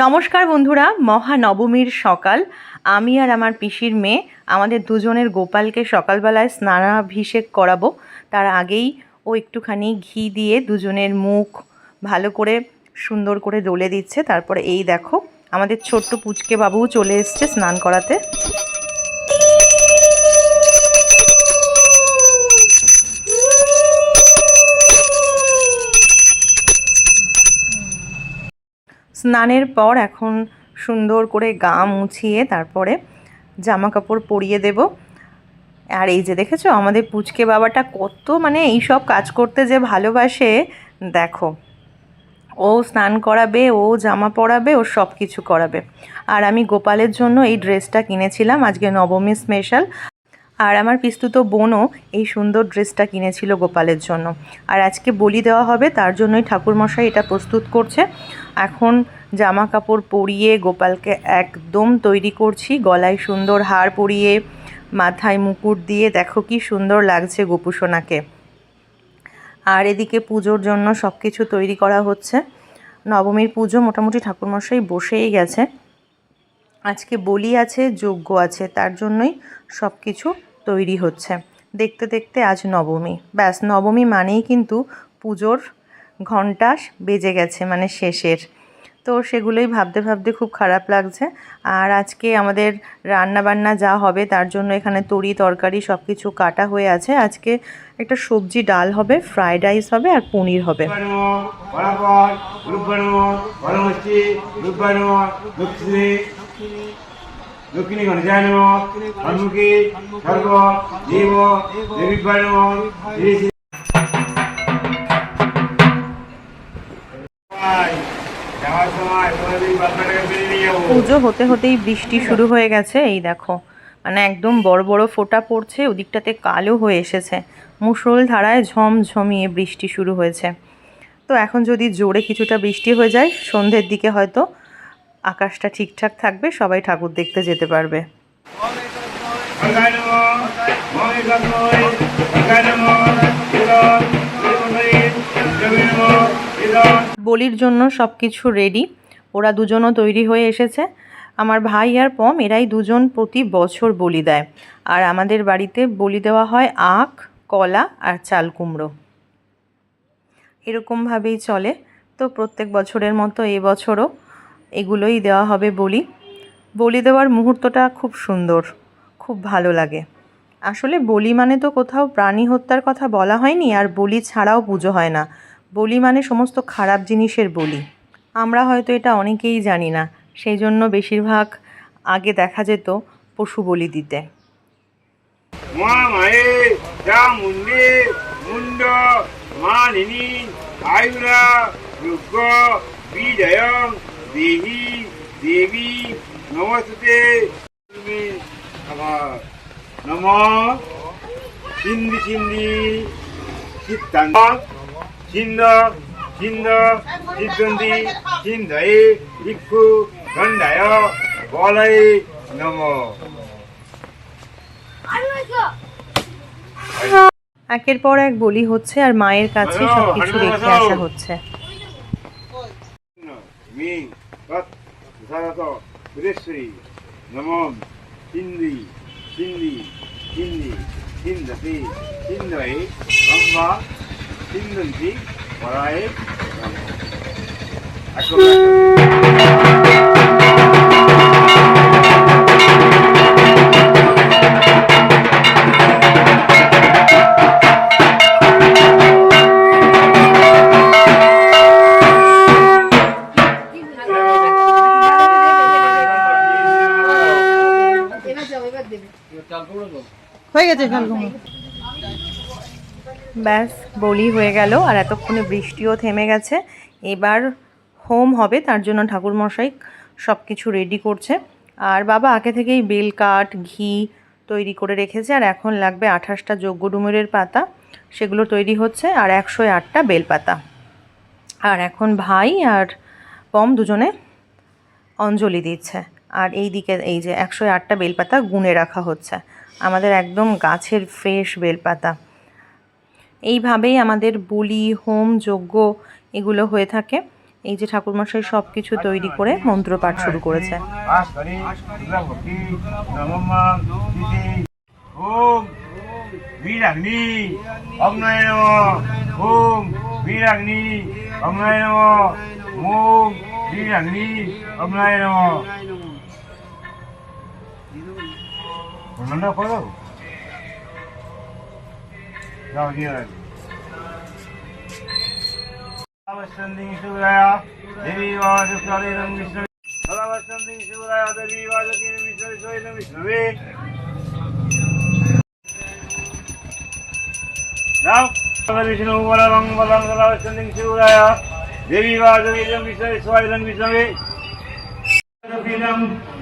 নমস্কার বন্ধুরা, মহানবমীর সকাল। আমি আর আমার পিসির মেয়ে, আমাদের দুজনের গোপালকে সকালবেলায় স্নানাভিষেক করাবো। তার আগেই ও একটুখানি ঘি দিয়ে দুজনের মুখ ভালো করে সুন্দর করে ডলে দিচ্ছে। তারপরে এই দেখো, আমাদের ছোট্ট পুচকে বাবুও চলে এসছে স্নান করাতে। স্নানের পর এখন সুন্দর করে গা মুছিয়ে তারপরে জামা কাপড় পরিয়ে দেব। আর এই যে দেখেছ, আমাদের পুচকে বাবাটা কত মানে এই সব কাজ করতে যে ভালোবাসে, দেখো। ও স্নান করাবে, ও জামা পরাবে, ও সব কিছু করাবে। আর আমি গোপালের জন্য এই ড্রেসটা কিনেছিলাম, আজকে নবমী স্পেশাল আর আমার পিস্তুত বোনও এই সুন্দর ড্রেসটা কিনেছিল গোপালের জন্য। আর আজকে বলি দেওয়া হবে, তার জন্যই ঠাকুরমশাই এটা প্রস্তুত করছে। এখন জামা কাপড় পরিয়ে গোপালকে একদম তৈরি করছি, গলায় সুন্দর হার পরিয়ে মাথায় মুকুট দিয়ে। দেখো কি সুন্দর লাগছে গোপুসোনাকে। আর এদিকে পুজোর জন্য সব কিছু তৈরি করা হচ্ছে। নবমীর পুজো মোটামুটি ঠাকুরমশাই বসেই গেছে। আজকে বলি আছে, যোগ্য আছে, তার জন্যই সব কিছু তৈরি হচ্ছে। দেখতে দেখতে আজ নবমী। ব্যাস, নবমী মানেই কিন্তু পুজোর ঘণ্টা বেজে গেছে মানে শেষের। তো সেগুলোই ভাবতে ভাবতে খুব খারাপ লাগছে। আর আজকে আমাদের রান্না বান্না যা হবে, তার জন্য এখানে তরি, তরকারি সব কিছু কাটা হয়ে আছে। আজকে একটা সবজি ডাল হবে, ফ্রাইড রাইস হবে আর পনির হবে। শ্রী যাওয়ার সময় তোমাদের বাচ্চাটাকে বেরিয়ে নিয়ে যাব পুজো হতে হতেই বৃষ্টি শুরু হয়ে গেছে, এই দেখো। মানে একদম বড় বড় ফোঁটা পড়ছে, ওদিকটাতে কালো হয়ে এসেছে। মুষল ধারায় ঝমঝমিয়ে বৃষ্টি শুরু হয়েছে। তো এখন যদি জোরে কিছুটা বৃষ্টি হয়ে যায়, সন্ধ্যের দিকে হয়তো আকাশটা ঠিকঠাক থাকবে, সবাই ঠাকুর দেখতে যেতে পারবে। বলির জন্য সব কিছু রেডি ওরা দুজনও তৈরি হয়ে এসেছে। আমার ভাই আর পম, এরাই দুজন প্রতি বছর বলি দেয়। আর আমাদের বাড়িতে বলি দেওয়া হয় আখ, কলা আর চাল কুমড়ো। এরকমভাবেই চলে। তো প্রত্যেক বছরের মতো এবছরও এগুলোই দেওয়া হবে বলি। বলি দেওয়ার মুহূর্তটা খুব সুন্দর, খুব ভালো লাগে। আসলে বলি মানে তো কোথাও প্রাণী হত্যার কথা বলা হয়নি, আর বলি ছাড়াও পুজো হয় না। বলি মানে সমস্ত খারাপ জিনিসের বলি। আমরা হয়তো এটা অনেকেই জানি না, সেই জন্য বেশিরভাগ আগে দেখা যেত পশু বলি দিতে। মহামায়ে দেহি দেবী নমস্তে তুমি আবার নম চিন্দি চিন্দি চিত্তান্ত চিন্দ চিন্দ চিদ্দন্তি চিন্দয়ে ইক্ষু দণ্ডায় বলয়ে নম একের পর এক বলি হচ্ছে আর মায়ের কাছে সবকিছু রেখে আসা হচ্ছে। মি তৎ নমন হিন্দি হিন্দি হিন্দি হিন্দতি হিন্দয়ে গঙ্গা হিন্দন্তি পরায়ে নমঃ ব্যাস, বলি হয়ে গেল, আর এতক্ষণে বৃষ্টিও থেমে গেছে। এবার হোম হবে, তার জন্য ঠাকুরমশাই সব কিছু রেডি করছে। আর বাবা, আগে থেকেই বেল কাঠ, ঘি তৈরি করে রেখেছে, আর এখন লাগবে আঠাশটা যজ্ঞ ডুমুরের পাতা। সেগুলো তৈরি হচ্ছে, আর একশো আটটা বেলপাতা আর এখন ভাই আর পম দুজনে অঞ্জলি দিচ্ছে। আর এই দিকে এই যে একশো আটটা বেলপাতা গুনে রাখা হচ্ছে। আমাদের একদম গাছের ফ্রেশ বেলপাতা। এইভাবেই আমাদের বলি, হোম, যজ্ঞ এগুলো হয়ে থাকে। এই যে ঠাকুরমশাই সব কিছু তৈরি করে মন্ত্রপাঠ শুরু করেছে। ওম বীরাগ্নি, অগ্নয় ওম বীরাগ্নি, অগ্নয় ওম নম প্রণাম করো যাও দিয়ে দাও। নমস্কান্তি শিবরায়া দেবী বাজকালীনং বিষ্ণু নমস্কান্তি শিবরায়া দেবী বাজকালীনং বিষ্ণু শৈলং বিষ্ণুবে নাও বিষ্ণু বলং বলং নমস্কান্তি শিবরায়া দেবী বাজকালীনং বিষ্ণু শৈলং বিষ্ণুবে Pilam,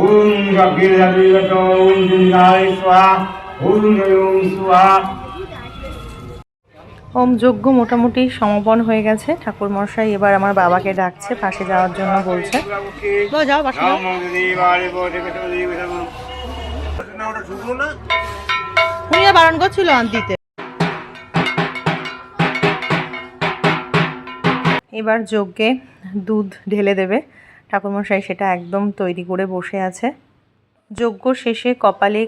ওম ওম স্বাহা ওম ওম স্বাহা হোম যজ্ঞ মোটামুটি সমাপন হয়ে গেছে। ঠাকুর মশাই এবার আমার বাবাকে ডাকছে পাশে যাওয়ার জন্য বলছে। যাও যাও পাশে উনি বারণ করছিল আনতিতে এবার যজ্ঞে দুধ ঢেলে দেবে। ঠাকুরমশাই সেটা একদম তৈরি করে বসে আছে। যজ্ঞ শেষে কপালে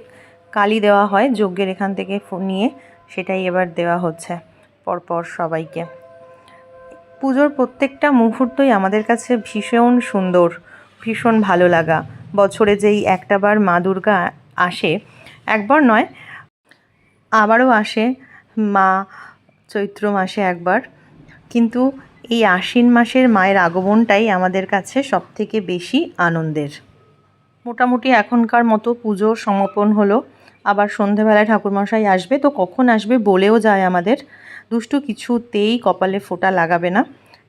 কালি দেওয়া হয়, যজ্ঞের এখান থেকে নিয়ে সেটাই এবার দেওয়া হচ্ছে পরপর সবাইকে। পুজোর প্রত্যেকটা মুহূর্তই আমাদের কাছে ভীষণ সুন্দর, ভীষণ ভালো লাগা। বছরে যেই একটাবার মা দুর্গা আসে, একবার নয়, আবারও আসে মা চৈত্র মাসে একবার। কিন্তু এই আশ্বিন মাসের মায়ের আগমনটাই আমাদের কাছে সবথেকে বেশি আনন্দের। মোটামুটি এখনকার মতো পুজো সমাপন হলো। আবার সন্ধেবেলায় ঠাকুরমশাই আসবে, তো কখন আসবে বলেও যায় আমাদের। দুষ্টু কিছুতেই কপালে ফোঁটা লাগাবে না,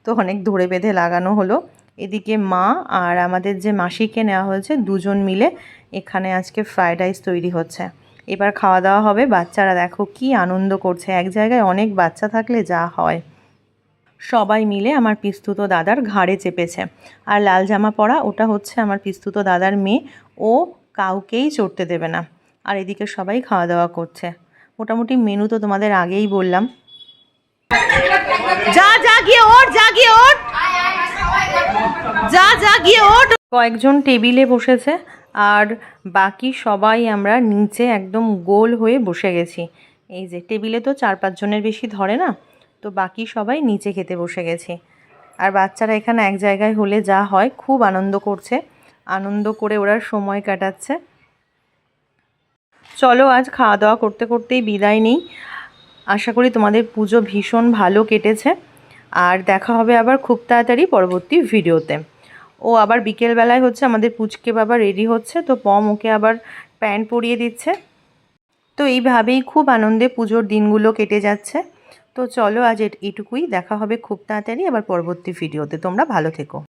তো অনেক ধরে বেঁধে লাগানো হলো। এদিকে মা আর আমাদের যে মাসিকে নেওয়া হয়েছে, দুজন মিলে এখানে আজকে ফ্রায়েড রাইস তৈরি হচ্ছে। এবার খাওয়া দাওয়া হবে, বাচ্চারা দেখো কি আনন্দ করছে। এক জায়গায় অনেক বাচ্চা থাকলে যা হয়। সবাই মিলে আমার পিস্তুত দাদার ঘাড়ে চেপেছে। আর লাল জামা পরা, ওটা হচ্ছে আমার পিস্তুত দাদার মেয়ে। ও কাউকেই চড়তে দেবে না। আর এদিকে সবাই খাওয়া দাওয়া করছে। মোটামুটি মেনু তো তোমাদের আগেই বললাম। যা যা যা যা যা কয়েকজন টেবিলে বসেছে। আর বাকি সবাই আমরা নিচে একদম গোল হয়ে বসে গেছি। এই যে, টেবিলে তো চার পাঁচজনের বেশি ধরে না। তো বাকি সবাই নিচে খেতে বসে গেছি। আর বাচ্চারা এখানে এক জায়গায় হলে যা হয় খুব আনন্দ করছে। আনন্দ করে ওরা সময় কাটাচ্ছে। চলো, আজ খাওয়া দাওয়া করতে করতেই বিদায় নেই। আশা করি তোমাদের পুজো ভীষণ ভালো কেটেছে। আর দেখা হবে আবার খুব তাড়াতাড়ি পরবর্তী ভিডিওতে। ও আবার বিকেলবেলায় হচ্ছে আমাদের পুচকে বাবা রেডি হচ্ছে, তো পম ওকে আবার প্যান্ট পরিয়ে দিচ্ছে। তো এইভাবেই খুব আনন্দে পুজোর দিনগুলো কেটে যাচ্ছে। তো চলো আজ এটুকুই। দেখা হবে খুব তাড়াতাড়ি আবার পরবর্তী ভিডিওতে। তোমরা ভালো থেকো।